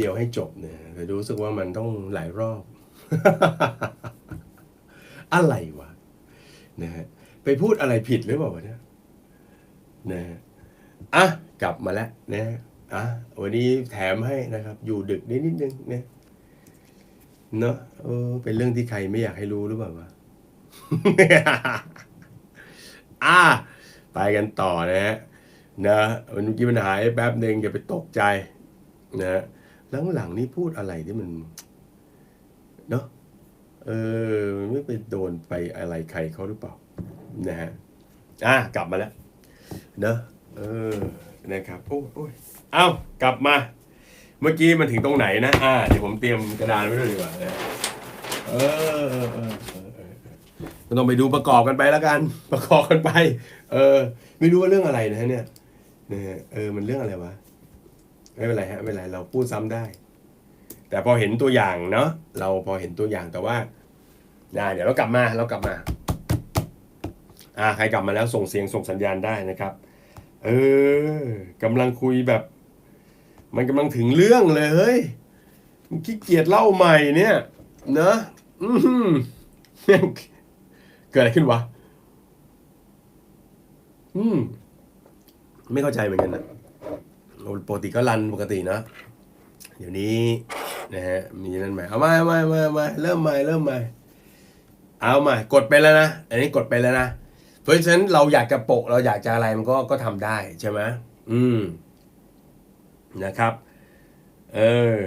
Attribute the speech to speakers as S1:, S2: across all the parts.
S1: เดียวให้จบเนี่ยแต่รู้สึกว่ามันต้องหลายรอบ อะไรวะนะฮะไปพูดอะไรผิดหรือเปล่าวะเนี่ยนะฮะอะกลับมาแล้วนะฮะอะวันนี้แถมให้นะครับ อยู่ดึกนิดนิดนึงเนะเนอะเออเป็นเรื่องที่ใครไม่อยากให้รู้หรือเปล่าวะอะไปกันต่อนะฮะนะวันเมื่อกี้มันหายแป๊บหนึ่งอย่าไปตกใจนะ หลังๆนี่พูดอะไรที่มันเนาะเออไม่ไปโดนไปอะไรใครเขาหรือเปล่านะฮะอะกลับมาแล้วเนอะเออนะครับโอ้ยโอ้ยเอ้ากลับมา เมื่อกี้มันถึงตรงไหนนะอ่าเดี๋ยวผมเตรียมกระดานไว้ด้วยดีกว่านะเออเออก็ต้องไปดูประกอบกันไปแล้วกัน ประกอบกันไป เออ ไม่รู้ว่าเรื่องอะไรนะเนี่ยนะฮะเออมันเรื่องอะไรวะ ไม่เป็นไรฮะไม่เป็นไรเราพูดซ้ำได้ แต่พอเห็นตัวอย่างเนาะเราพอเห็นตัวอย่างแต่ว่าอ่าเดี๋ยวเรากลับมาเรากลับมาอ่าใครกลับมาแล้วส่งเสียงส่งสัญญาณได้นะครับ เออกำลังคุยแบบ มันกำลังถึงเรื่องเลยเฮ้ยมันขี้เกียจเล่าใหม่เนี่ยเนะอือหือเกิดอะไรขึ้นวะ อืม ไม่เข้าใจเหมือนกันนะ ปกติก็รันปกตินะ เดี๋ยวนี้นะฮะ มีนั่นใหม่ เอามาเอามาเอามามาเริ่มใหม่ เริ่มใหม่ เอาใหม่ กดไปแล้วนะ อันนี้กดไปแล้วนะ เพราะฉะนั้นเราอยากจะโปะ เราอยากจะอะไรมันก็ ก็ทำได้ใช่ไหมอืม นะครับ เออ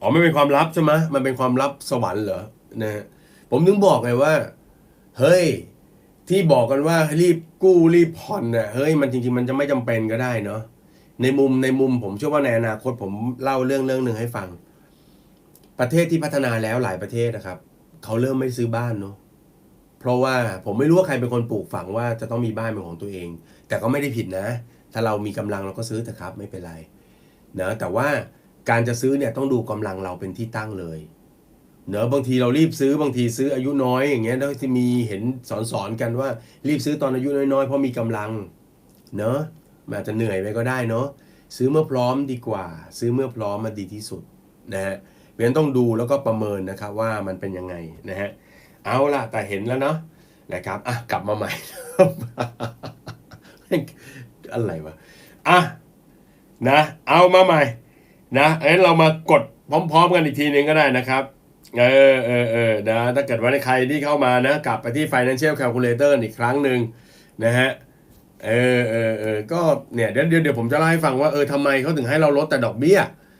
S1: อ๋อไม่เป็นความลับใช่ไหมมันเป็นความลับสวรรค์เหรอ นะฮะ ผมถึงบอกไงว่า เฮ้ย ที่บอกกันว่ารีบกู้รีบผ่อนเน่ะเฮ้ยมันจริง ๆ มันจะไม่จำเป็นก็ได้เนาะในมุมในมุมผมเชื่อว่าในอนาคตผมเล่าเรื่องเรื่องหนึ่งให้ฟัง ประเทศที่พัฒนาแล้วหลายประเทศนะครับเขาเริ่มไม่ซื้อบ้านเนาะเพราะว่าผมไม่รู้ว่าใครเป็นคนปลูกฝังว่าจะต้องมีบ้านเป็นของตัวเอง แต่ก็ไม่ได้ผิดนะ ถ้าเรามีกำลังเราก็ซื้อเถอะครับ ไม่เป็นไรนะแต่ว่าการจะซื้อเนี่ยต้องดูกำลังเราเป็นที่ตั้งเลย เนอะบางทีเรารีบซื้อบางทีซื้ออายุน้อยอย่างเงี้ยแล้วที่มีเห็นสอนสอนกันว่า รีบซื้อตอนอายุน้อยๆเพราะมีกำลังเนอะมันอาจจะเหนื่อยไปก็ได้เนาะซื้อเมื่อพร้อมดีกว่า ซื้อเมื่อพร้อมมาดีที่สุดนะฮะเพราะฉะนั้นต้องดูแล้วก็ประเมินนะครับว่ามันเป็นยังไงนะฮะเอาละแต่เห็นแล้วเนาะนะครับอะกลับมาใหม่ อะไรวะอะนะเอามาใหม่นะงั้นเรามากดพร้อม ๆ กันอีกทีหนึงก็ได้นะครับ เออเออเออนะถ้าเกิดว่าในใครที่เข้ามานะ กลับไปที่ financial calculator อีกครั้งหนึ่งนะฮะเออเออเออก็เนี่ยเดี๋ยวเดี๋ยวเดี๋ยวผมจะเล่าให้ฟังว่าเออทำไมเขาถึงให้เราลดแต่ดอกเบี้ย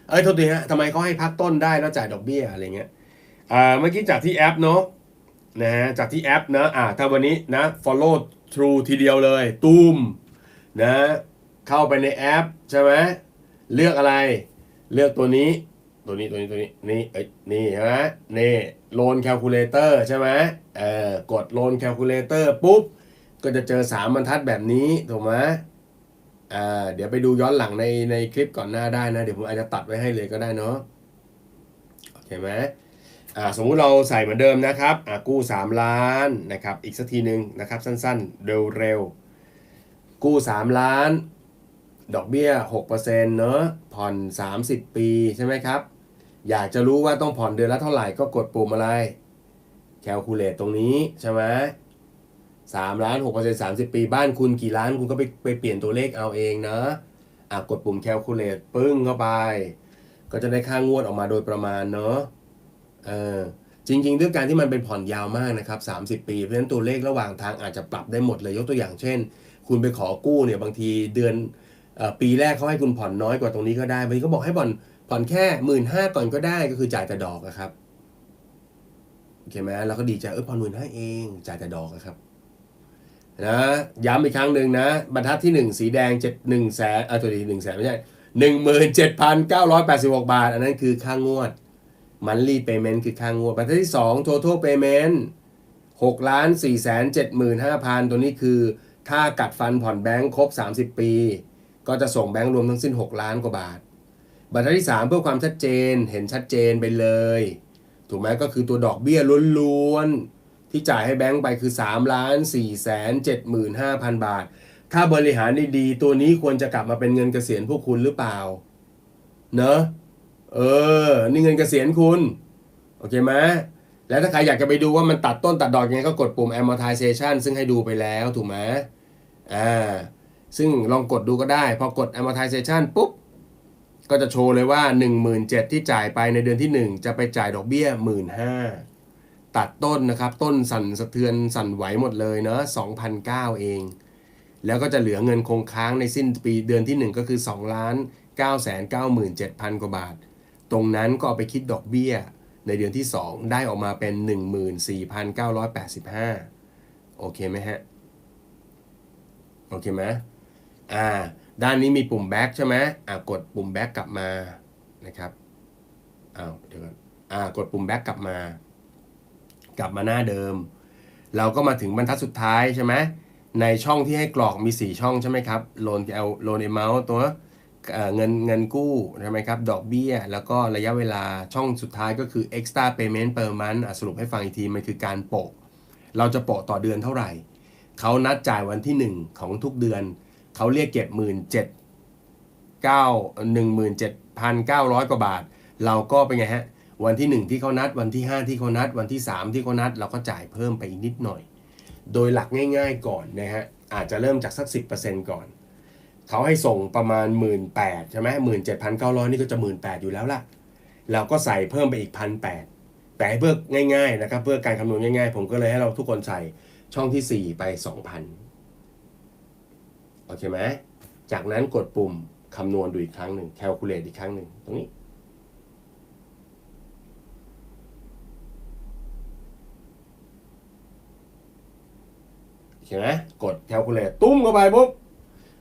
S1: เอ้ยโทษทีฮะทำไมเขาให้พักต้นได้แล้วจ่ายดอกเบี้ยอะไรเงี้ยอ่าเมื่อกี้จากที่แอปเนาะนะฮะจากที่แอปนะอ่าถ้าวันนี้นะ follow through ทีเดียวเลย ตูมนะเข้าไปในแอปใช่ไหมเลือกอะไร เลือกตัวนี้ ตัวนี้ตัวนี้ตัวนี้นี่เอ้ยนี่ใช่ไหมนี่ loan calculator ใช่ไหมเออกด loan calculator ปุ๊บ ก็จะเจอสามบรรทัดแบบนี้ถูกไหมอ่าเดี๋ยวไปดูย้อนหลังในในคลิปก่อนหน้าได้นะ เดี๋ยวผมอาจจะตัดไว้ให้เลยก็ได้เนาะโอเคไหมอ่าสมมุติเราใส่เหมือนเดิมนะครับอ่ากู้ 3 ล้านนะครับอีกสักทีหนึ่งนะครับสั้นๆ เร็วๆ กู้ 3 ล้าน ดอกเบี้ย6%เนอะผ่อน 30 ปีใช่ไหมครับ อยากจะรู้ว่าต้องผ่อนเดือนละเท่าไหร่ก็กดปุ่มอะไร calculate ตรงนี้ใช่ไหมสามล้านหกเปอร์เซ็นต์สามสิบปีบ้านคุณกี่ล้านคุณก็ไปไปเปลี่ยนตัวเลขเอาเองนะอะกดปุ่ม calculate ปึ้งเข้าไป ก็จะได้ค่างวดออกมาโดยประมาณเนาะเออจริงๆด้วยการที่มันเป็นผ่อนยาวมากนะครับ 30 ปี เพราะฉะนั้นตัวเลขระหว่างทางอาจจะปรับได้หมดเลยยกตัวอย่างเช่น คุณไปขอกู้เนี่ยบางทีเดือนอปีแรกเขาให้คุณผ่อนน้อยกว่าตรงนี้ก็ได้บางทีเขาบอกให้ผ่อน ผ่อนแค่หมื่นห้าก่อนก็ได้ก็คือจ่ายแต่ดอกนะครับโอเคไหมแล้วก็ดีใจเออผ่อนหมื่นห้าเองจ่ายแต่ดอกนะครับนะย้ำอีกครั้งหนึ่งนะ บรรทัดที่ 1 สีแดง 7 1แสนเออตัวนี้1แสนไม่ใช่ 17,986 บาท อันนั้นคือค่างวด monthly payment คือค่างวด บรรทัดที่ 2 total payment 6ล้าน4แสน75,000 ตัวนี้คือถ้ากัดฟันผ่อนแบงค์ครบ 30 ปี ก็จะส่งแบงค์รวมทั้งสิ้น 6 ล้านกว่าบาท บรรทัดที่ 3 เพื่อความชัดเจนเห็นชัดเจนไปเลย ถูกไหมก็คือตัวดอกเบี้ยล้วนๆ ที่จ่ายให้แบงค์ไปคือ3ล้าน4แสน75,000 บาท ถ้าบริหารดีๆ ตัวนี้ควรจะกลับมาเป็นเงินเกษียณพวกคุณหรือเปล่า เนอะเออ นี่เงินเกษียณคุณ โอเคไหมแล้วถ้าใครอยากจะไปดูว่ามันตัดต้นตัดดอกยังไงก็กดปุ่ม amortization ซึ่งให้ดูไปแล้วถูกไหมอ่าซึ่งลองกดดูก็ได้ พอกด amortization ปุ๊บ ก็จะโชว์เลยว่า 17,000ที่จ่ายไปในเดือนที่ 1 จะไปจ่ายดอกเบี้ย 15,000ตัดต้นนะครับ ต้นสั่นสะเทือนสั่นไหวหมดเลยเนอะ2,009เอง แล้วก็จะเหลือเงินคงค้างในสิ้นปีเดือนที่ 1 ก็คือ2ล้าน9 9 7 0 0 0 กว่าบาท ตรงนั้นก็เอาไปคิดดอกเบี้ยในเดือนที่ 2 ได้ออกมาเป็น 14,985 โอเคไหมฮะ โอเคไหมอ่า ด้านนี้มีปุ่ม back ใช่ไหมอ่ากดปุ่ม back กลับมานะครับอ้าวเดี๋ยวก่อนอ่ากดปุ่ม back กลับมา กลับมาหน้าเดิม เราก็มาถึงบรรทัดสุดท้ายใช่ไหมในช่องที่ให้กรอกมี 4 ช่องใช่ไหมครับโลนเอาโลนเอเมาส์ตัวเเงินเงินกู้ใช่ไหมครับ ดอกเบี้ย แล้วก็ระยะเวลาช่องสุดท้ายก็คือ extra payment per month สรุปให้ฟังอีกที มันคือการโปะ เราจะโปะต่อเดือนเท่าไหร่ เขานัดจ่ายวันที่ 1 ของทุกเดือน เขาเรียกเก็บ1 7 9 17,900กว่าบาท เราก็เป็นไงฮะ วันที่1ที่เขานัด วันที่5ที่เขานัด วันที่3ที่เขานัด เราก็จ่ายเพิ่มไปอีกนิดหน่อย โดยหลักง่าย ๆก่อนนะฮะ อาจจะเริ่มจากสัก10%ก่อน เขาให้ส่งประมาณ1 8ื่นใช่ไหมหมื่นเจ็ดพันเก้าร้อยนี่ก็จะหมื่นแปดอยู่แล้วล่ะ เราก็ใส่เพิ่มไปอีกพันแปดแต่เพื่อง่ายๆนะครับ เพื่อการคำนวณง่ายๆ ผมก็เลยให้เราทุกคนใส่ช่องที่ 4 ไป 2,000 โอเคไหมจากนั้นกดปุ่มคำนวณดูอีกครั้งหนึ่ง calculate อีกครั้งหนึ่งตรงนี้โอเคไหมกด calculate ตุ้มเข้าไปปุ๊บ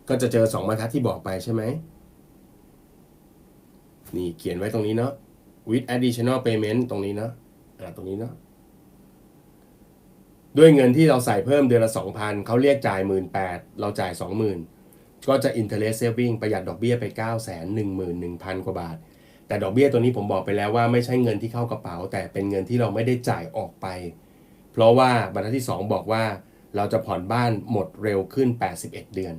S1: ก็จะเจอสองบรรทัดที่บอกไปใช่ไหม นี่เขียนไว้ตรงนี้เนาะ with additional payment ตรงนี้เนาะ อ่า ตรงนี้เนาะ ด้วยเงินที่เราใส่เพิ่มเดือนละ 2,000เขาเรียกจ่าย 18,000เราจ่าย 20,000 ก็จะ interest saving ประหยัดดอกเบี้ยไป 911,000 กว่าบาท แต่ดอกเบี้ยตัวนี้ผมบอกไปแล้วว่าไม่ใช่เงินที่เข้ากระเป๋า แต่เป็นเงินที่เราไม่ได้จ่ายออกไป เพราะว่าบรรทัดที่ 2 บอกว่าเราจะผ่อนบ้านหมดเร็วขึ้น 81 เดือน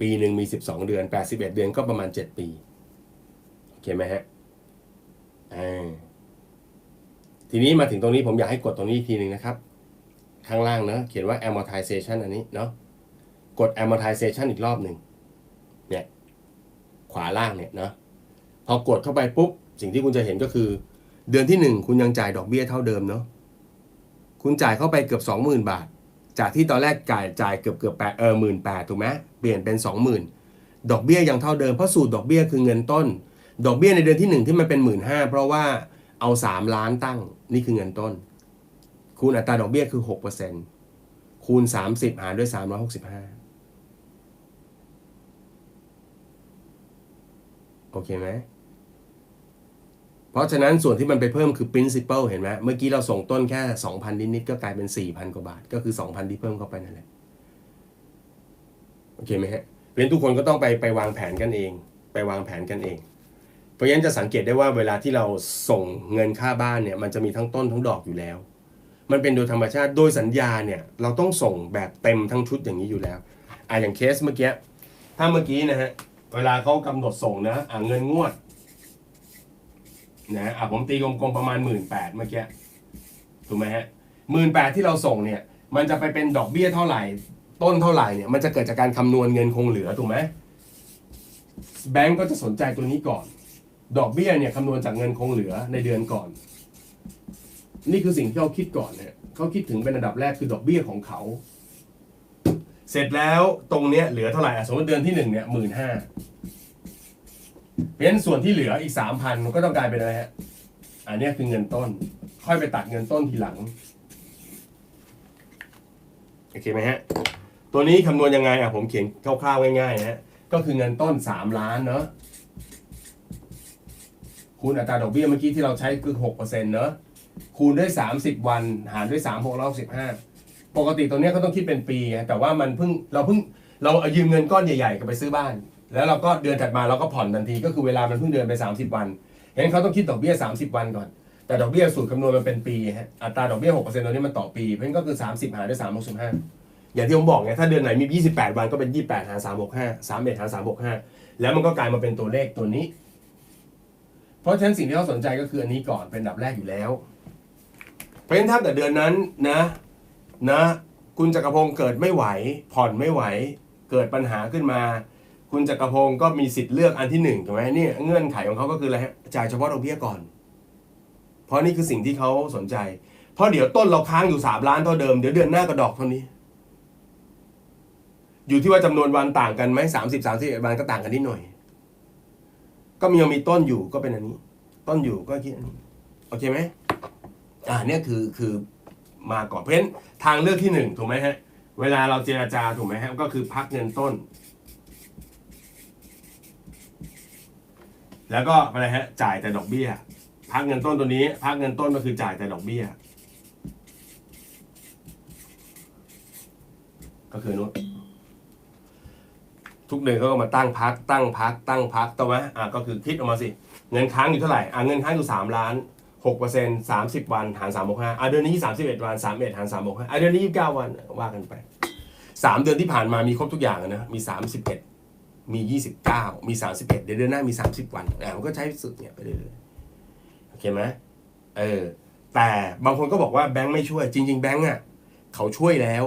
S1: ปีหนึ่งมี 12 เดือน 81 เดือนก็ประมาณ 7 ปี โอเคไหมฮะอ่าทีนี้มาถึงตรงนี้ผมอยากให้กดตรงนี้อีกทีหนึ่งนะครับ ข้างล่างเนอะเขียนว่า amortization อันนี้เนาะกด amortization อีกรอบหนึ่งเนี่ยขวาล่างเนี่ยเนาะพอกดเข้าไปปุ๊บ สิ่งที่คุณจะเห็นก็คือ เดือนที่ 1 คุณยังจ่ายดอกเบี้ยเท่าเดิมเนาะคุณจ่ายเข้าไปเกือบ 20,000 บาท จากที่ตอนแรกจ่ายจ่ายเกือบเกือบแปดเออหมื่นแปดถูกไหมเปลี่ยนเป็น 20,000 ดอกเบี้ยยังเท่าเดิมเพราะสูตรดอกเบี้ยคือเงินต้น ดอกเบี้ยในเดือนที่ 1 ที่มันเป็นหมื่นห้าเพราะว่าเอา 3 ล้านตั้งนี่คือเงินต้น คูณอัตราดอกเบี้ยคือ 6%คูณ 30 หารด้วย 365 โอเคไหม เพราะฉะนั้นส่วนที่มันไปเพิ่มคือ principal เห็นไหมเมื่อกี้เราส่งต้นแค่ 2,000 นิดๆก็กลายเป็น 4,000 กว่าบาท ก็คือ 2,000 ที่เพิ่มเข้าไปนั่นแหละ โอเคไหมฮะเพราะฉะนั้นทุกคนก็ต้องไปไปวางแผนกันเอง ไปวางแผนกันเองเพราะฉะนั้นจะสังเกตได้ว่าเวลาที่เราส่งเงินค่าบ้านเนี่ยมันจะมีทั้งต้นทั้งดอกอยู่แล้ว มันเป็นโดยธรรมชาติโดยสัญญาเนี่ยเราต้องส่งแบบเต็มทั้งชุดอย่างนี้อยู่แล้วอะอย่างเคสเมื่อกี้ถ้าเมื่อกี้นะฮะเวลาเขากำหนดส่งนะอะเงินงวดนะอะผมตีกลมๆประมาณหมื่นแปดเมื่อกี้ถูกไหมฮะหมื่นแปดที่เราส่งเนี่ยมันจะไปเป็นดอกเบี้ยเท่าไหร่ ต้นเท่าไหร่เนี่ยมันจะเกิดจากการคำนวณเงินคงเหลือถูกไหมแบงก์ก็จะสนใจตัวนี้ก่อน ดอกเบี้ยเนี่ยคำนวณจากเงินคงเหลือในเดือนก่อน นี่คือสิ่งที่เขาคิดก่อนเนี่ยเขาคิดถึงเป็นอันดับแรกคือดอกเบี้ยของเขา เสร็จแล้วตรงเนี้ยเหลือเท่าไหร่อะสมมติเดือนที่หนึ่งเนี่ยหมื่นห้าเพราะฉะนั้นส่วนที่เหลืออีกสามพันก็ต้องกลายเป็นอะไรฮะอันนี้คือเงินต้น ค่อยไปตัดเงินต้นทีหลังโอเคไหมฮะตัวนี้คำนวณยังไงอะผมเขียนคร่าวๆง่ายๆนะฮะก็คือเงินต้นสามล้านเนาะคูณอัตราดอกเบี้ยเมื่อกี้ที่เราใช้คือหกเปอร์เซ็นต์เนาะ คูณด้วยสามสิบวันหารด้วยสามหกร้อยสิบห้าปกติตัวเนี้ยเขาต้องคิดเป็นปีไงแต่ว่ามันเพิ่งเราเพิ่งเราเอายืมเงินก้อนใหญ่ๆกันไปซื้อบ้าน แล้วเราก็เดือนถัดมาเราก็ผ่อนทันทีก็คือเวลามันเพิ่งเดือนไป 30 วันเห็นเขาต้องคิดดอกเบี้ย 30 วันก่อน แต่ดอกเบี้ยสูตรคำนวณมันเป็นปีฮะอัตราดอกเบี้ย6%ตัวนี้มันต่อปีเพราะฉะนั้นก็คือ 30 หารด้วย365อย่างที่ผมบอกไงถ้าเดือนไหนมี 28 วันก็เป็น 28 หาร365 31หาร365 แล้วมันก็กลายมาเป็นตัวเลขตัวนี้ราะฉะนั้นสิ่งที่เขาสนใจก็คืออันนี้ก่อนเป็นดับแรกอยู่แล้ว เพราะฉะนั้นถ้าเกิดเดือนนั้นนะนะคุณจักรพงศ์เกิดไม่ไหว ผ่อนไม่ไหว เกิดปัญหาขึ้นมา คุณจักรพงศ์ก็มีสิทธิ์เลือกอันที่หนึ่งถูกไหมนี่เงื่อนไขของเขาก็คืออะไรฮะจ่ายเฉพาะดอกเบี้ยก่อน เพราะนี่คือสิ่งที่เขาสนใจ เพราะเดี๋ยวต้นเราค้างอยู่สามล้านเท่าเดิมเดี๋ยวเดือนหน้าก็ดอกเท่านี้ อยู่ที่ว่าจำนวนวันต่างกันไหมสามสิบสามสิบวันก็ต่างกันนิดหน่อย ก็มียังมีต้นอยู่ก็เป็นอันนี้ ต้นอยู่ก็คิดอันนี้โอเคไหม อ่าเนี่ยคือคือมาก่อนเพราะฉะนั้นทางเลือกที่หนึ่งถูกไหมฮะ เวลาเราเจราจาถูกไหมฮะ ก็คือพักเงินต้น แล้วก็อะไรฮะ จ่ายแต่ดอกเบี้ย พักเงินต้นตัวนี้ พักเงินต้นก็คือจ่ายแต่ดอกเบี้ย ก็คือนู้นทุกเดือนเขาก็มาตั้งพัก ตั้งพัก ตั้งพักถูกไหมอะก็คือคิดออกมาสิ เงินค้างอยู่เท่าไหร่ อะเงินค้างอยู่สามล้าน หกเปอร์เซ็นต์สามสิบวันหารสามหกห้าอะเดือนนี้สามสิบเอ็ดวันสามเอ็ดหารสามหกห้าอะเดือนนี้ยี่สิบเก้าวันว่ากันไปสามเดือนที่ผ่านมามีครบทุกอย่างนะมีสามสิบเอ็ดมียี่สิบเก้ามีสามสิบเอ็ดเดี๋ยวเดือนหน้ามีสามสิบวันอะมันก็ใช้สุดเนี่ยไปเรื่อยๆโอเคไหมเออแต่บางคนก็บอกว่าแบงค์ไม่ช่วย จริง ๆ แบงค์อะเขาช่วยแล้ว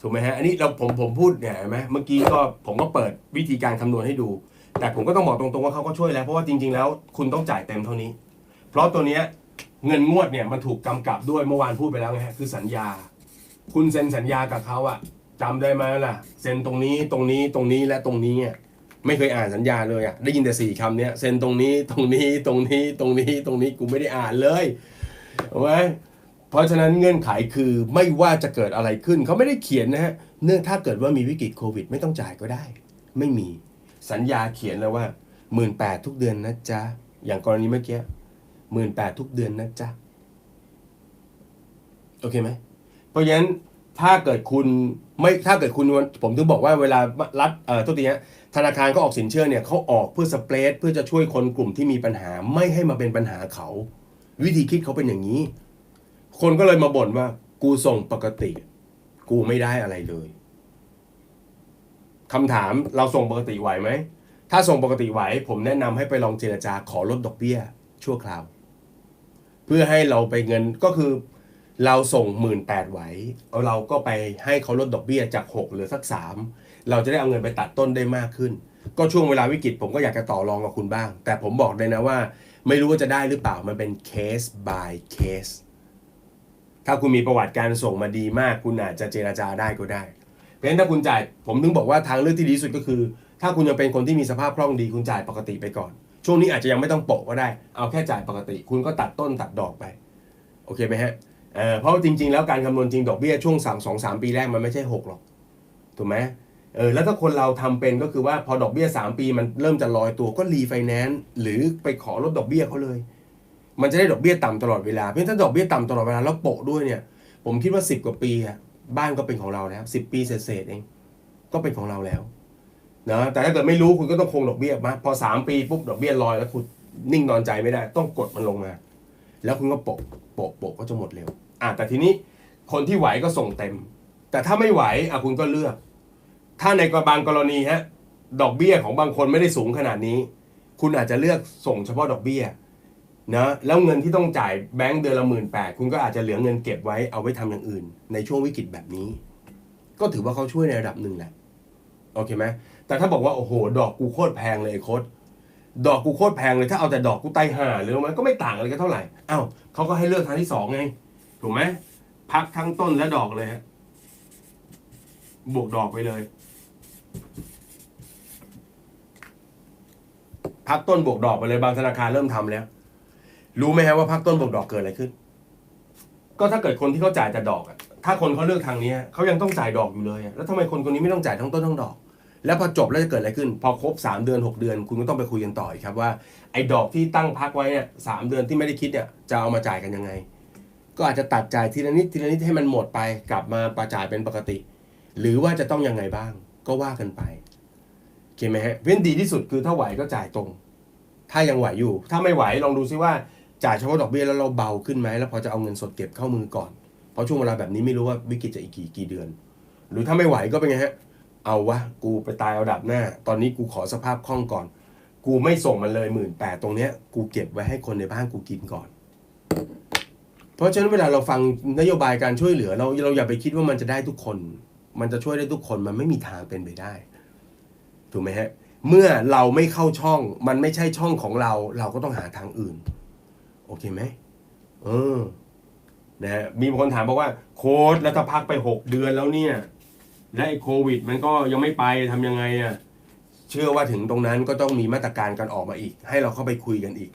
S1: ถูกไหมฮะอันนี้เราผมผมพูดเนี่ยเห็นไหมเมื่อกี้ก็ผมก็เปิดวิธีการคำนวณให้ดู แต่ผมก็ต้องบอกตรงๆว่าเขาก็ช่วยแล้วเพราะว่าจริง ๆ แล้วคุณต้องจ่ายเต็มเท่านี้ เพราะตัวเนี้ยเงินงวดเนี่ยมันถูกกำกับด้วยเมื่อวานพูดไปแล้วไงฮะคือสัญญา คุณเซ็นสัญญากับเขาอะจำได้ไหมล่ะเซ็นตรงนี้ตรงนี้ตรงนี้และตรงนี้อะไม่เคยอ่านสัญญาเลยอะได้ยินแต่สี่คำเนี้ยเซ็นตรงนี้ตรงนี้ตรงนี้ตรงนี้ตรงนี้กูไม่ได้อ่านเลยเอาไว้เพราะฉะนั้นเงื่อนไขคือไม่ว่าจะเกิดอะไรขึ้นเขาไม่ได้เขียนนะฮะเนื่องถ้าเกิดว่ามีวิกฤตโควิด ไม่ต้องจ่ายก็ได้ ไม่มีสัญญาเขียนแล้วว่าหมื่นแปดทุกเดือนนะจ๊ะอย่างกรณีเมื่อกี้ หมื่นแปดทุกเดือนนะจ๊ะ โอเคไหม เพราะฉะนั้นถ้าเกิดคุณไม่ถ้าเกิดคุณผมถึงบอกว่าเวลารัฐเอ่อตัวทีเนี้ยธนาคารก็ออกสินเชื่อเนี่ยเขาออกเพื่อสเปรดเพื่อจะช่วยคนกลุ่มที่มีปัญหาไม่ให้มาเป็นปัญหาเขา วิธีคิดเขาเป็นอย่างนี้ คนก็เลยมาบ่นว่า กูส่งปกติ กูไม่ได้อะไรเลยคำถามเราส่งปกติไหวไหม ถ้าส่งปกติไหว ผมแนะนำให้ไปลองเจรจาขอลดดอกเบี้ย ชั่วคราว เพื่อให้เราไปเงินก็คือ เราส่งหมื่นแปดไหวเอาเราก็ไปให้เขาลดดอกเบี้ยจากหกเหลือสักสามเราจะได้เอาเงินไปตัดต้นได้มากขึ้น ก็ช่วงเวลาวิกฤตผมก็อยากจะต่อรองกับคุณบ้าง แต่ผมบอกเลยนะว่า ไม่รู้ว่าจะได้หรือเปล่ามันเป็นเคส by เคสถ้าคุณมีประวัติการส่งมาดีมาก คุณอาจจะเจราจาได้ก็ได้ เพราะฉะนั้นถ้าคุณจ่ายผมถึงบอกว่าทางเลือกที่ดีสุดก็คือ ถ้าคุณยังเป็นคนที่มีสภาพคล่องดีคุณจ่ายปกติไปก่อน ช่วงนี้อาจจะยังไม่ต้องโปะก็ได้ เอาแค่จ่ายปกติ คุณก็ตัดต้นตัดดอกไป โอเคไหมฮะเออเพราะจริง ๆ แล้วการคำนวณจริงดอกเบี้ยช่วงสามสองสามปีแรกมันไม่ใช่หกหรอก ถูกไหมเออแล้วถ้าคนเราทำเป็นก็คือว่าพอดอกเบี้ย 3 ปีมันเริ่มจะลอยตัวก็รีไฟแนนซ์หรือไปขอลดดอกเบี้ยเขาเลย มันจะได้ดอกเบี้ยต่ำตลอดเวลา เพราะถ้าดอกเบี้ยต่ำตลอดเวลาแล้วโปะด้วยเนี่ย ผมคิดว่า 10 กว่าปีอะบ้านก็เป็นของเราแล้ว 10 ปีเศษเอง ก็เป็นของเราแล้ว นะแต่ถ้าเกิดไม่รู้คุณก็ต้องคงดอกเบี้ยมาพอ 3 ปีปุ๊บดอกเบี้ยลอยแล้วคุณนิ่งนอนใจไม่ได้ ต้องกดมันลงมา แล้วคุณก็โปะโปะโปะก็จะหมดเร็วอะแต่ทีนี้คนที่ไหวก็ส่งเต็ม แต่ถ้าไม่ไหวอะคุณก็เลือก ถ้าในบางกรณีฮะดอกเบี้ยของบางคนไม่ได้สูงขนาดนี้ คุณอาจจะเลือกส่งเฉพาะดอกเบี้ยนะแล้วเงินที่ต้องจ่ายแบงก์เดือนละหมื่นแปดคุณก็อาจจะเหลือเงินเก็บไว้เอาไว้ทำอย่างอื่น ในช่วงวิกฤตแบบนี้ ก็ถือว่าเขาช่วยในระดับหนึ่งแหละโอเคไหม แต่ถ้าบอกว่าโอ้โห ดอกกูโคตรแพงเลยโคตรดอกกูโคตรแพงเลยถ้าเอาแต่ดอกกูไตห่าหรือมันก็ไม่ต่างอะไรกันเท่าไหร่อ้าวเขาก็ให้เลือกทางที่สองไงถูกไหมพักทั้งต้นและดอกเลยฮะบวกดอกไปเลย พักต้นบวกดอกไปเลยบางธนาคารเริ่มทำแล้ว รู้ไหมฮะว่าพักต้นบวกดอกเกิดอะไรขึ้น ก็ถ้าเกิดคนที่เขาจ่ายแต่ดอกอะถ้าคนเขาเลือกทางนี้เขายังต้องจ่ายดอกอยู่เลย แล้วทำไมคนคนนี้ไม่ต้องจ่ายทั้งต้นทั้งดอก แล้วพอจบแล้วจะเกิดอะไรขึ้น พอครบสามเดือนหกเดือน คุณก็ต้องไปคุยกันต่ออีกครับว่าไอ้ดอกที่ตั้งพักไว้เนี่ยสามเดือนที่ไม่ได้คิดเนี่ยจะเอามาจ่ายกันยังไง ก็อาจจะตัดจ่ายทีละนิดทีละนิดให้มันหมดไปกลับมาประจ่ายเป็นปกติ หรือว่าจะต้องยังไงบ้าง ก็ว่ากันไปโอเคไหมฮะเว้นดีที่สุดคือถ้าไหวก็จ่ายตรง ถ้ายังไหวอยู่ ถ้าไม่ไหวลองดูซิว่าจ่ายเฉพาะดอกเบี้ยแล้วเราเบาขึ้นไหมแล้วพอจะเอาเงินสดเก็บเข้ามือก่อนเพราะช่วงเวลาแบบนี้ไม่รู้ว่าวิกฤตจะอีกกี่กี่เดือน หรือถ้าไม่ไหวก็เป็นไงฮะ เอาวะกูไปตายเอาดับหน้า ตอนนี้กูขอสภาพคล่องก่อน กูไม่ส่งมันเลยหมื่นแปดตรงเนี้ยกูเก็บไว้ให้คนในบ้านกูกินก่อน เพราะฉะนั้นเวลาเราฟังนโยบายการช่วยเหลือ เราเราอย่าไปคิดว่ามันจะได้ทุกคน มันจะช่วยได้ทุกคนมันไม่มีทางเป็นไปได้ ถูกไหมฮะ เมื่อเราไม่เข้าช่อง มันไม่ใช่ช่องของเรา เราก็ต้องหาทางอื่น โอเคไหมเออนะฮะมีคนถามบอกว่า โค้ดแล้วถ้าพักไปหกเดือนแล้วเนี่ย และไอ้โควิด มันก็ยังไม่ไปทำยังไงอะเชื่อว่าถึงตรงนั้นก็ต้องมีมาตรการกันออกมาอีก ให้เราเข้าไปคุยกันอีก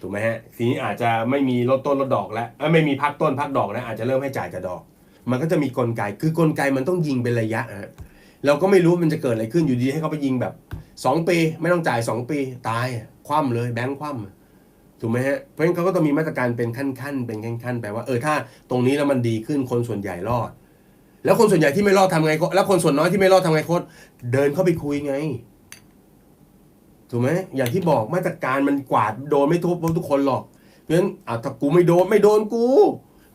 S1: ถูกไหมฮะทีนี้อาจจะไม่มีลดต้นลดดอกแล้วไม่มีพักต้นพักดอกแล้วอาจจะเริ่มให้จ่ายแต่ดอก มันก็จะมีกลไกคือกลไกมันต้องยิงเป็นระยะฮะเราก็ไม่รู้มันจะเกิดอะไรขึ้นอยู่ดีให้เขาไปยิงแบบสองปีไม่ต้องจ่ายสองปีตายคว่ำเลยแบงค์คว่ำถูกไหมฮะเพราะฉะนั้นเขาก็ต้องมีมาตรการเป็นขั้นๆเป็นขั้นๆไปว่าเออถ้าตรงนี้แล้วมันดีขึ้นคนส่วนใหญ่รอด แล้วคนส่วนใหญ่ที่ไม่รอดทำไงโค้ชแล้วคนส่วนน้อยที่ไม่รอดทำไงโค้ชเดินเข้าไปคุยไงถูกไหมอย่างที่บอกมาตรการมันกวาดโดนไม่ทุบทุกคนหรอกเพราะฉะนั้นอะถ้ากูไม่โดนไม่โดนกู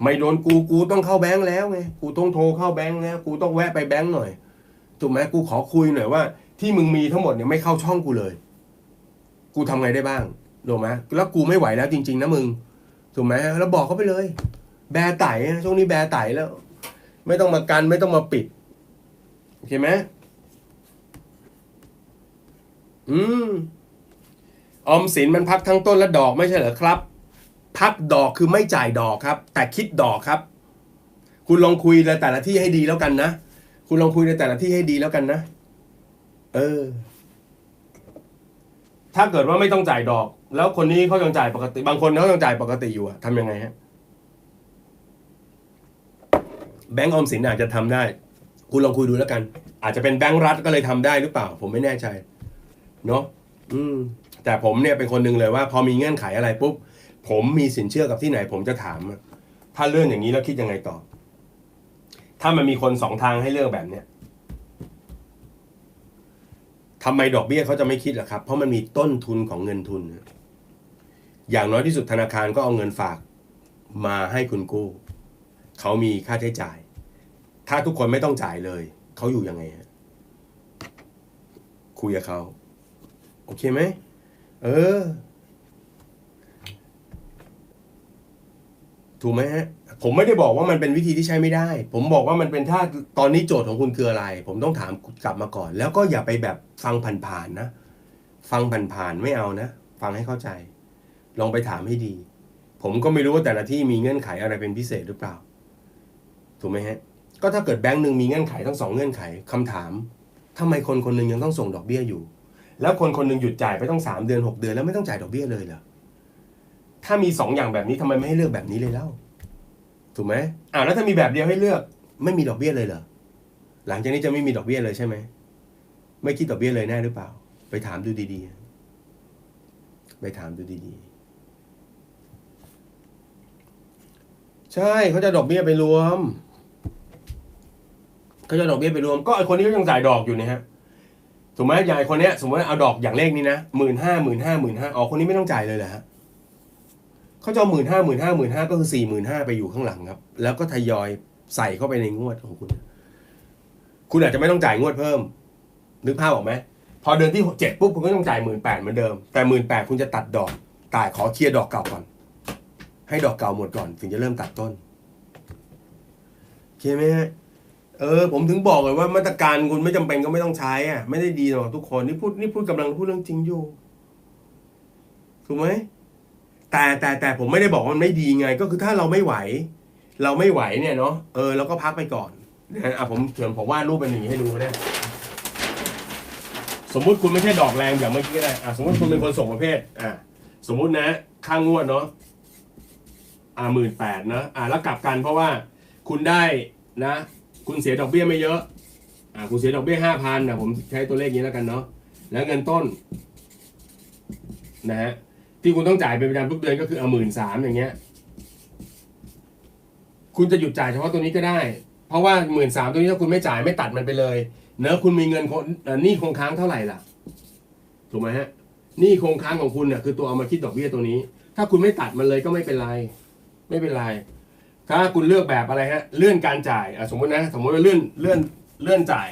S1: ไม่โดนกูกูต้องเข้าแบงค์แล้วไงกูต้องโทรเข้าแบงค์แล้วกูต้องแวะไปแบงค์หน่อยถูกไหมกูขอคุยหน่อยว่า ที่มึงมีทั้งหมดเนี่ยไม่เข้าช่องกูเลย กูทำไงได้บ้างถูกไหมแล้วกูไม่ไหวแล้วจริง ๆ นะมึงถูกไหมแล้วบอกเขาไปเลย แบร์ไต่นะช่วงนี้แบร์ไต่แล้ว ไม่ต้องมากันไม่ต้องมาปิดโอเคไหมอืมออมสินมันพักทั้งต้นและดอกไม่ใช่เหรอครับ พักดอกคือไม่จ่ายดอกครับ แต่คิดดอกครับ คุณลองคุยในแต่ละที่ให้ดีแล้วกันนะคุณลองคุยในแต่ละที่ให้ดีแล้วกันนะ เออ ถ้าเกิดว่าไม่ต้องจ่ายดอก แล้วคนนี้เขายังจ่ายปกติ บางคนเขายังจ่ายปกติอยู่อะทำยังไงฮะ แบงก์ออมสินอาจจะทำได้ คุณลองคุยดูแล้วกัน อาจจะเป็นแบงก์รัฐก็เลยทำได้หรือเปล่า ผมไม่แน่ใจเนาะอืม แต่ผมเนี่ยเป็นคนหนึ่งเลยว่า พอมีเงื่อนไขอะไรปุ๊บผมมีสินเชื่อกับที่ไหน ผมจะถาม ถ้าเรื่องอย่างนี้แล้วคิดยังไงต่อ ถ้ามันมีคนสองทางให้เลือกแบบเนี้ยทำไมดอกเบี้ยเขาจะไม่คิดล่ะครับ เพราะมันมีต้นทุนของเงินทุน อย่างน้อยที่สุดธนาคารก็เอาเงินฝากมาให้คุณกู้ เขามีค่าใช้จ่าย ถ้าทุกคนไม่ต้องจ่ายเลย เขาอยู่ยังไงฮะคุยกับเขาโอเคไหมเออ ถูกไหมฮะ ผมไม่ได้บอกว่ามันเป็นวิธีที่ใช้ไม่ได้ ผมบอกว่ามันเป็นถ้าตอนนี้โจทย์ของคุณคืออะไร ผมต้องถามกลับมาก่อน แล้วก็อย่าไปแบบฟังผ่านๆนะ ฟังผ่านๆไม่เอานะ ฟังให้เข้าใจ ลองไปถามให้ดี ผมก็ไม่รู้ว่าแต่ละที่มีเงื่อนไขอะไรเป็นพิเศษหรือเปล่า ถูกไหมฮะ ก็ถ้าเกิดแบงค์หนึ่งมีเงื่อนไขทั้งสองเงื่อนไขคำถามทำไมคนคนหนึ่งยังต้องส่งดอกเบี้ยอยู่ แล้วคนคนหนึ่งหยุดจ่ายไปต้องสามเดือนหกเดือนแล้วไม่ต้องจ่ายดอกเบี้ยเลยเหรอถ้ามีสองอย่างแบบนี้ทำไมไม่ให้เลือกแบบนี้เลยเล่าถูกไหมอ่าแล้วถ้ามีแบบเดียวให้เลือกไม่มีดอกเบี้ยเลยเหรอหลังจากนี้จะไม่มีดอกเบี้ยเลยใช่ไหมไม่คิดดอกเบี้ยเลยแน่หรือเปล่า ไปถามดูดีๆ ไปถามดูดีๆ ใช่เขาจะดอกเบี้ยไปรวม เขาจะดอกเบี้ยไปรวมก็ไอคนนี้ก็ยังจ่ายดอกอยู่นะฮะถูกไหมอย่างไอคนเนี้ยสมมติว่าเอาดอกอย่างเลขนี้นะหมื่นห้าหมื่นห้าหมื่นห้าอ๋อคนนี้ไม่ต้องจ่ายเลยเหรอฮะเขาจะหมื่นห้าหมื่นห้าหมื่นห้าก็คือสี่หมื่นห้าไปอยู่ข้างหลังครับ แล้วก็ทยอยใส่เข้าไปในงวดของคุณ คุณอาจจะไม่ต้องจ่ายงวดเพิ่ม นึกภาพออกไหมพอเดือนที่เจ็ดปุ๊บคุณก็ต้องจ่ายหมื่นแปดเหมือนเดิม แต่หมื่นแปดคุณจะตัดดอกจ่ายขอเคลียร์ดอกเก่าก่อน ให้ดอกเก่าหมดก่อน ถึงจะเริ่มตัดต้นโอเคไหมฮะ เออผมถึงบอกเลยว่ามาตรการคุณไม่จำเป็นก็ไม่ต้องใช้อะ ไม่ได้ดีหรอกทุกคนนี่พูดนี่พูดกำลังพูดเรื่องจริงอยู่ถูกไหมแต่แต่แต่ผมไม่ได้บอกว่ามันไม่ดีไง ก็คือถ้าเราไม่ไหว เราไม่ไหวเนี่ยเนาะเออเราก็พักไปก่อนนะอะผมเขียนผมวาดรูปเป็นอย่างนี้ให้ดูก็ได้สมมุติคุณไม่ใช่ดอกแรงอย่างเมื่อกี้ก็ได้อะสมมติคุณเป็นคนส่งประเภทอะสมมุตินะค่างงวดเนาะอ่าหมื่นแปดนะอะแล้วกลับกันเพราะว่าคุณได้นะ คุณเสียดอกเบี้ยไม่เยอะอ่าคุณเสียดอกเบี้ยห้าพันนะผมใช้ตัวเลขนี้แล้วกันเนาะแล้วเงินต้นนะฮะที่คุณต้องจ่ายเป็นประจำทุกเดือนก็คือเอาหมื่นสามอย่างเงี้ย คุณจะหยุดจ่ายเฉพาะตัวนี้ก็ได้ เพราะว่าหมื่นสามตัวนี้ถ้าคุณไม่จ่ายไม่ตัดมันไปเลย เนอะคุณมีเงินคนเอ่อหนี้คงค้างเท่าไหร่ล่ะถูกไหมฮะหนี้คงค้างของคุณเนี่ยคือตัวเอามาคิดดอกเบี้ยตัวนี้ ถ้าคุณไม่ตัดมันเลยก็ไม่เป็นไร ไม่เป็นไร ถ้าคุณเลือกแบบอะไรฮะเลื่อนการจ่ายสมมตินะสมมติว่าเลื่อนเลื่อนเลื่อนจ่าย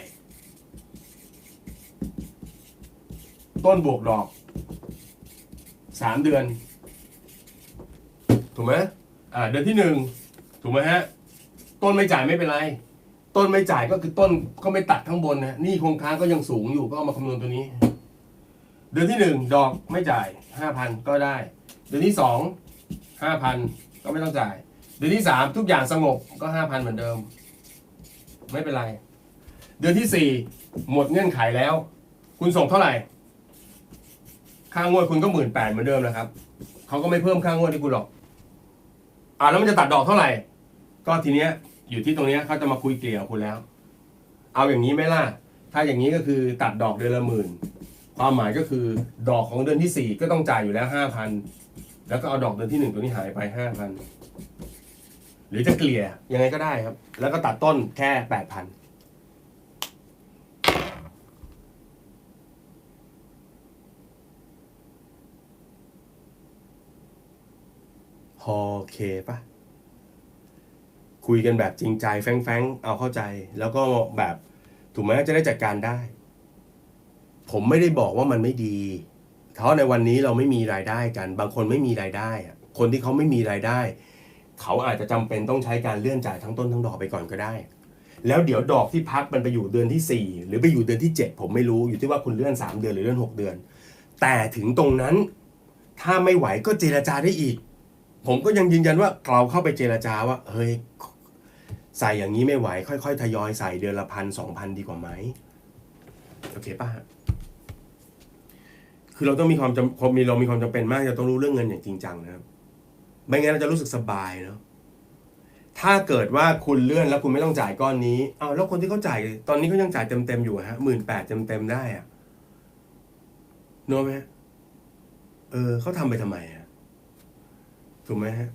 S1: ต้นบวกดอกสามเดือน ถูกไหมอ่าเดือนที่หนึ่งถูกไหมฮะต้นไม่จ่ายไม่เป็นไร ต้นไม่จ่ายก็คือต้นก็ไม่ตัดข้างบนนะนี่คงค้างก็ยังสูงอยู่ก็เอามาคำนวณตัวนี้ เดือนที่หนึ่งดอกไม่จ่ายห้าพันก็ได้ เดือนที่สองห้าพันก็ไม่ต้องจ่าย เดือนที่สามทุกอย่างสงบก็ห้าพันเหมือนเดิม ไม่เป็นไร เดือนที่สี่หมดเงื่อนไขแล้ว คุณส่งเท่าไหร่ ค่างวดคุณก็หมื่นแปดเหมือนเดิมนะครับเขาก็ไม่เพิ่มค่างวดให้คุณหรอกอ่าแล้วมันจะตัดดอกเท่าไหร่ ก็ทีเนี้ยอยู่ที่ตรงเนี้ยเขาจะมาคุยเกลี่ยคุณแล้ว เอาอย่างนี้ไหมล่ะ ถ้าอย่างนี้ก็คือตัดดอกเดือนละหมื่นความหมายก็คือดอกของเดือนที่สี่ก็ต้องจ่ายอยู่แล้วห้าพันแล้วก็เอาดอกเดือนที่หนึ่งตัวนี้หายไปห้าพัน หรือจะเกลี่ยยังไงก็ได้ครับ แล้วก็ตัดต้นแค่แปดพันพอโอเคปะคุยกันแบบจริงใจแฟงๆ เอาเข้าใจ แล้วก็แบบถูกไหมจะได้จัดการได้ ผมไม่ได้บอกว่ามันไม่ดีเพราะในวันนี้เราไม่มีรายได้กัน บางคนไม่มีรายได้อะคนที่เขาไม่มีรายได้ เขาอาจจะจำเป็นต้องใช้การเลื่อนจ่ายทั้งต้นทั้งดอกไปก่อนก็ได้ แล้วเดี๋ยวดอกที่พักมันไปอยู่เดือนที่ 4 หรือไปอยู่เดือนที่ 7 ผมไม่รู้อยู่ที่ว่าคุณเลื่อน 3 เดือนหรือเลื่อน 6 เดือน แต่ถึงตรงนั้นถ้าไม่ไหวก็เจรจาได้อีก ผมก็ยังยืนยันว่าเราเข้าไปเจรจาว่าเฮ้ยใส่อย่างนี้ไม่ไหว ค่อยๆ ทยอยใส่เดือนละพันสองพันดีกว่าไหมโอเคป่ะคือเราต้องมีความจำมีเรามีความจำเป็นมากจะต้องรู้เรื่องเงินอย่างจริงจังนะครับ ไม่งั้นเราจะรู้สึกสบายเนาะถ้าเกิดว่าคุณเลื่อนแล้วคุณไม่ต้องจ่ายก้อนนี้เอ้าแล้วคนที่เขาจ่ายตอนนี้เขายังจ่ายเต็มๆอยู่ฮะหมื่นแปดเต็มๆได้อะเนอะไหมฮะเออเขาทำไปทำไมอะถูกไหมฮะ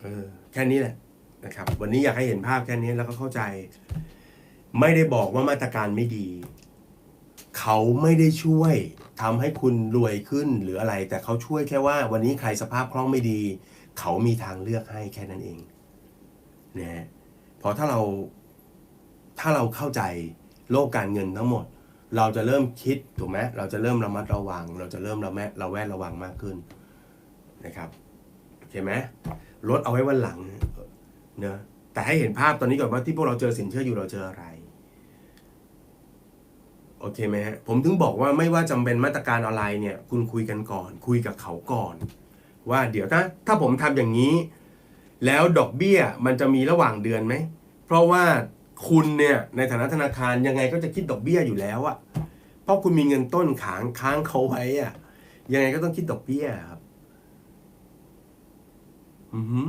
S1: เออแค่นี้แหละนะครับ วันนี้อยากให้เห็นภาพแค่นี้แล้วก็เข้าใจ ไม่ได้บอกว่ามาตรการไม่ดี เขาไม่ได้ช่วย ทำให้คุณรวยขึ้นหรืออะไร แต่เขาช่วยแค่ว่าวันนี้ใครสภาพคล่องไม่ดี เขามีทางเลือกให้แค่นั้นเองนะพราะถ้าเราถ้าเราเข้าใจโลกการเงินทั้งหมด เราจะเริ่มคิดถูกไหมเราจะเริ่มระมัดระวัง เราจะเริ่มระแวดระแวดระวังมากขึ้นนะครับโอเคไหมลดเอาไว้วันหลังเนะแต่ให้เห็นภาพตอนนี้ก่อนว่าที่พวกเราเจอสินเชื่ออยู่เราเจออะไร โอเคไหมฮะผมถึงบอกว่าไม่ว่าจำเป็นมาตรการอะไรเนี่ย คุณคุยกันก่อน คุยกับเขาก่อน ว่าเดี๋ยวถ้าถ้าผมทำอย่างนี้ แล้วดอกเบี้ยมันจะมีระหว่างเดือนไหม เพราะว่าคุณเนี่ยในฐานะธนาคารยังไงก็จะคิดดอกเบี้ยอยู่แล้วอะเพราะคุณมีเงินต้นค้างค้างเขาไว้อะยังไงก็ต้องคิดดอกเบี้ยครับอือฮึ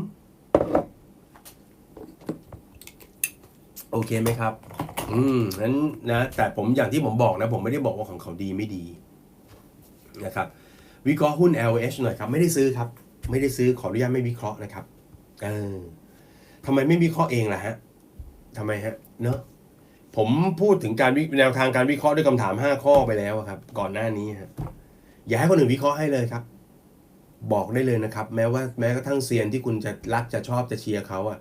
S1: โอเคไหมครับ อืมนั้นนะ แต่ผมอย่างที่ผมบอกนะ ผมไม่ได้บอกว่าของเขาดีไม่ดีนะครับ วิเคราะห์หุ้น LH หน่อยครับ ไม่ได้ซื้อครับ ไม่ได้ซื้อขออนุญาตไม่วิเคราะห์นะครับเออทำไมไม่วิเคราะห์เองล่ะฮะทำไมฮะ เนอะผมพูดถึงการแนวทางการวิเคราะห์ด้วยคำถาม 5 ข้อไปแล้วครับ ก่อนหน้านี้ฮะอย่าให้คนอื่นวิเคราะห์ให้เลยครับ บอกได้เลยนะครับ แม้ว่าแม้กระทั่งเซียนที่คุณจะรักจะชอบจะเชียร์เขาอะ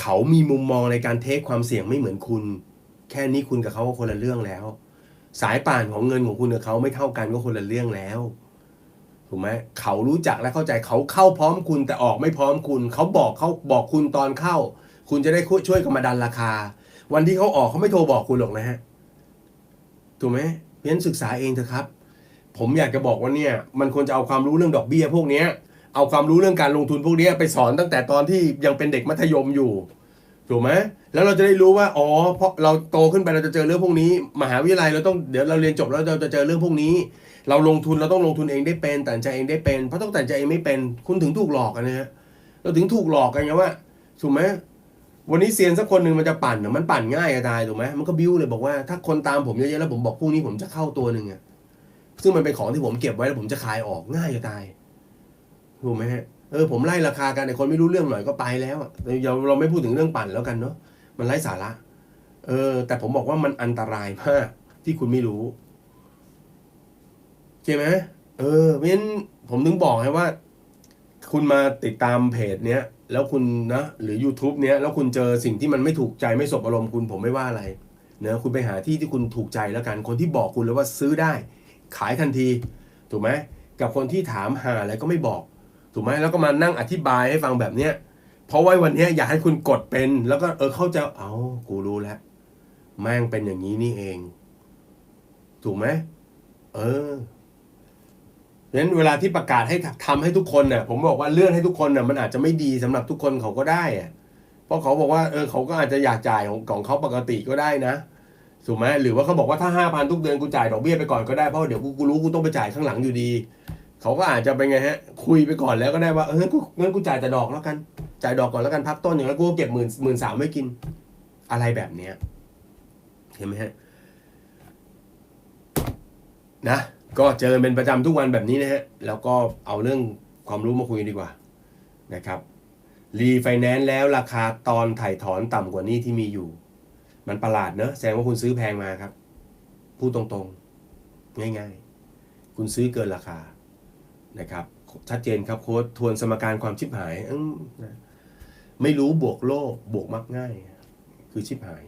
S1: เขามีมุมมองในการเทคความเสี่ยงไม่เหมือนคุณ แค่นี้คุณกับเขาก็คนละเรื่องแล้ว สายป่านของเงินของคุณกับเขาไม่เท่ากันก็คนละเรื่องแล้วถูกไหมเขารู้จักและเข้าใจเขาเข้าพร้อมคุณแต่ออกไม่พร้อมคุณ เขาบอกเขาบอกคุณตอนเข้า คุณจะได้ช่วยกันมาดันราคา วันที่เขาออกเขาไม่โทรบอกคุณหรอกนะฮะถูกไหมเพราะฉะนั้นศึกษาเองเถอะครับ ผมอยากจะบอกว่าเนี่ยมันควรจะเอาความรู้เรื่องดอกเบี้ยพวกเนี้ยเอาความรู้เรื่องการลงทุนพวกนี้ไปสอนตั้งแต่ตอนที่ยังเป็นเด็กมัธยมอยู่ ถูกไหมแล้วเราจะได้รู้ว่าอ๋อเพราะเราโตขึ้นไปเราจะเจอเรื่องพวกนี้ มหาวิทยาลัยเราต้องเดี๋ยวเราเรียนจบแล้วเราจะเจอเรื่องพวกนี้ เราลงทุนเราต้องลงทุนเองได้เป็นตัดใจเองได้เป็นเพราะต้องตัดใจเองไม่เป็น คุณถึงถูกหลอกกันนะฮะเราถึงถูกหลอกกันไงว่าถูกไหมวันนี้เซียนสักคนหนึ่งมันจะปั่นน่มันปั่นง่ายอะตายถูกไหมมันก็บิ้วเลยบอกว่าถ้าคนตามผมเยอะๆแล้วผมบอกพรุ่งนี้ผมจะเข้าตัวหนึ่งอะซึ่งมันเป็นของที่ผมเก็บไว้แล้วผมจะขายออกง่ายจะตายถูกไหมฮะ เออผมไล่ราคากันไอ้คนไม่รู้เรื่องหน่อยก็ไปแล้วอะเราเราไม่พูดถึงเรื่องปั่นแล้วกันเนาะมันไร้สาระเออ แต่ผมบอกว่ามันอันตรายมากที่คุณไม่รู้ใช่ไหมเออเพราะฉะนั้นผมถึงบอกให้ว่า คุณมาติดตามเพจเนี้ยแล้วคุณนะหรือ YouTube เนี้ยแล้วคุณเจอสิ่งที่มันไม่ถูกใจไม่สบอารมณ์คุณผมไม่ว่าอะไรเนะคุณไปหาที่ที่คุณถูกใจแล้วกัน คนที่บอกคุณแล้วว่าซื้อได้ ขายทันที ถูกไหมกับคนที่ถามหาอะไรก็ไม่บอก ถูกไหมแล้วก็มานั่งอธิบายให้ฟังแบบเนี้ยเพราะว่าวันนี้อยากให้คุณกดเป็น แล้วก็เออเข้าใจเอากูรู้แล้วแม่งเป็นอย่างนี้นี่เอง ถูกไหมเออเพราะฉะนั้นเวลาที่ประกาศให้ทำให้ทุกคนน่ะผมบอกว่าเลื่อนให้ทุกคนน่ะมันอาจจะไม่ดีสำหรับทุกคนเขาก็ได้อะเพราะเขาบอกว่าเออเขาก็อาจจะอยากจ่ายของของเขาปกติก็ได้นะถูกไหมหรือว่าเขาบอกว่าถ้าห้าพันทุกเดือนกูจ่ายดอกเบี้ยไปก่อนก็ได้เพราะเดี๋ยวกูกูรู้กูต้องไปจ่ายข้างหลังอยู่ดี เขาก็อาจจะเป็นไงฮะ คุยไปก่อนแล้วก็ได้ว่าเออกูงั้นกูจ่ายแต่ดอกแล้วกัน จ่ายดอกก่อนแล้วกันพักต้นอย่างนั้นกูเก็บหมื่นหมื่นสามไว้กิน อะไรแบบเนี้ยเห็นไหมฮะนะก็เจอเป็นประจำทุกวันแบบนี้นะฮะ แล้วก็เอาเรื่องความรู้มาคุยดีกว่านะครับรีไฟแนนซ์แล้วราคาตอนถ่ายถอนต่ำกว่านี้ที่มีอยู่ มันประหลาดเนอะแสดงว่าคุณซื้อแพงมาครับ พูดตรงๆ ง่ายๆ คุณซื้อเกินราคา นะครับ ชัดเจนครับโค้ดทวนสมการความชิบหายไม่รู้บวกโลภบวกมักง่าย คือชิบหาย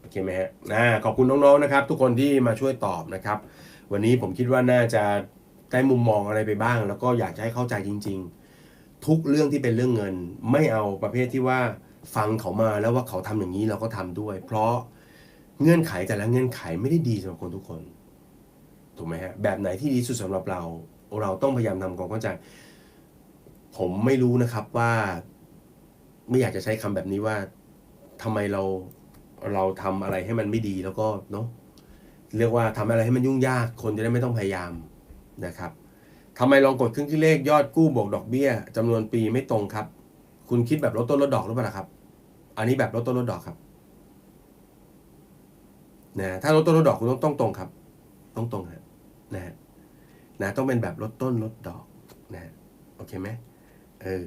S1: โอเคไหมฮะนะขอบคุณน้องๆนะครับ ทุกคนที่มาช่วยตอบนะครับ วันนี้ผมคิดว่าน่าจะได้มุมมองอะไรไปบ้าง แล้วก็อยากจะให้เข้าใจจริง ๆ ทุกเรื่องที่เป็นเรื่องเงิน ไม่เอาประเภทที่ว่าฟังเขามาแล้วว่าเขาทำอย่างนี้เราก็ทำด้วย เพราะเงื่อนไขแต่ละเงื่อนไขไม่ได้ดีสำหรับคนทุกคน ถูกไหมฮะแบบไหนที่ดีสุดสำหรับเรา เราต้องพยายามทำความเข้าใจ ผมไม่รู้นะครับว่า ไม่อยากจะใช้คำแบบนี้ว่าทำไมเราเราทำอะไรให้มันไม่ดีแล้วก็เนาะเรียกว่าทำอะไรให้มันยุ่งยากคนจะได้ไม่ต้องพยายามนะครับทำไมลองกดเครื่องคิดเลขยอดกู้บวกดอกเบี้ยจำนวนปีไม่ตรงครับ คุณคิดแบบลดต้นลดดอกหรือเปล่าครับ อันนี้แบบลดต้นลดดอกครับนะถ้าลดต้นลดดอกคุณต้องต้องตรงครับ ต้องตรงฮะ นะฮะนะต้องเป็นแบบลดต้นลดดอกนะฮะโอเคไหมเออ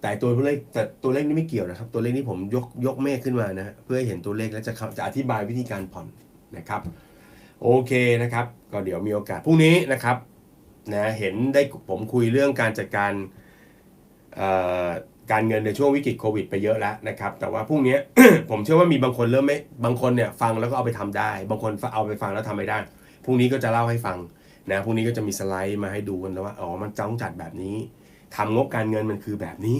S1: แต่ตัวเลขแต่ตัวเลขนี้ไม่เกี่ยวนะครับ ตัวเลขนี้ผมยกยกเมฆขึ้นมานะฮะเพื่อเห็นตัวเลขแล้วจะจะอธิบายวิธีการผ่อนนะครับ โอเคนะครับ ก็เดี๋ยวมีโอกาสพรุ่งนี้นะครับนะเห็นได้ผมคุยเรื่องการจัดการอ่อการเงินในช่วงวิกฤตโควิดไปเยอะแล้วนะครับ แต่ว่าพรุ่งนี้ ผมเชื่อว่ามีบางคนเริ่มไม่บางคนเนี่ยฟังแล้วก็เอาไปทำได้ บางคนเอาไปฟังแล้วทำไม่ได้ รุ่งนี้ก็จะเล่าให้ฟังนะพรุ่งนี้ก็จะมีสไลด์มาให้ดูกันนะว่าอ๋อมันจ้องจัดแบบนี้ทำงบการเงินมันคือแบบนี้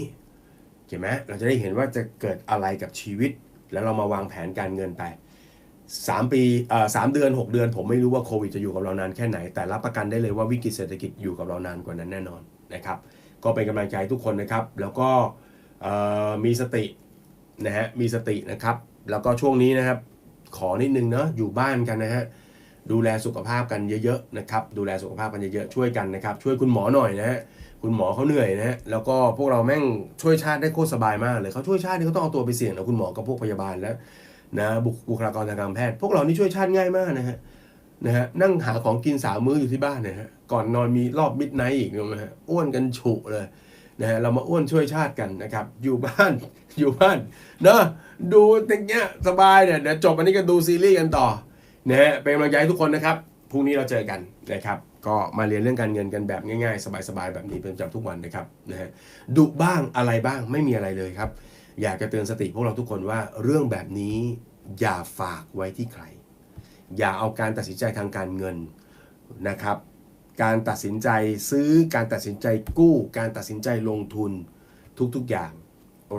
S1: เห็นไหมเราจะได้เห็นว่าจะเกิดอะไรกับชีวิต แล้วเรามาวางแผนการเงินไป3ปีเอ่อสามเดือน 6 เดือน ผมไม่รู้ว่าโควิดจะอยู่กับเรานานแค่ไหน แต่รับประกันได้เลยว่าวิกฤตเศรษฐกิจอยู่กับเรานานกว่านั้นแน่นอนนะครับ ก็เป็นกำลังใจทุกคนนะครับ แล้วก็เอ่อมีสตินะฮะมีสตินะครับ แล้วก็ช่วงนี้นะครับ ขอนิดนึงเนาะอยู่บ้านกันนะฮะ ดูแลสุขภาพกันเยอะๆนะครับดูแลสุขภาพกันเยอะๆช่วยกันนะครับช่วยคุณหมอหน่อยนะฮะคุณหมอเขาเหนื่อยนะฮะแล้วก็พวกเราแม่งช่วยชาติได้โคตรสบายมากเลยเขาช่วยชาตินี่เขาต้องเอาตัวไปเสี่ยงนะคุณหมอกับพวกพยาบาลแล้วนะบุคลากรทางการแพทย์ พวกเรานี่ช่วยชาติง่ายมากนะฮะนะฮะนั่งหาของกินสามมื้ออยู่ที่บ้านนะฮะก่อนนอนมีรอบมิดไนท์อีกนะฮะอ้วนกันฉุเลยนะฮะเรามาอ้วนช่วยชาติกันนะครับ อยู่บ้านอยู่บ้านเนอะดูอย่างเงี้ยสบายเนี่ยเดี๋ยวจบอันนี้ก็ดูซีรีส์กันต่อ นะฮะเป็นกำลังใจให้ทุกคนนะครับพรุ่งนี้เราเจอกันนะครับ ก็มาเรียนเรื่องการเงินกันแบบง่ายๆ สบายๆ แบบนี้เป็นประจำทุกวันนะครับนะฮะดุบ้างอะไรบ้างไม่มีอะไรเลยครับ อยากจะเตือนสติพวกเราทุกคนว่าเรื่องแบบนี้อย่าฝากไว้ที่ใคร อย่าเอาการตัดสินใจทางการเงินนะครับ การตัดสินใจซื้อการตัดสินใจกู้ การตัดสินใจลงทุนทุกๆอย่าง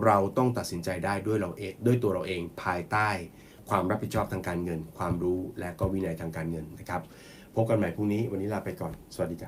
S1: เราต้องตัดสินใจได้ด้วยเราเองด้วยตัวเราเองภายใต้ ความรับผิดชอบทางการเงิน ความรู้และก็วินัยทางการเงินนะครับ พบกันใหม่พรุ่งนี้ วันนี้ลาไปก่อน สวัสดีจ้ะ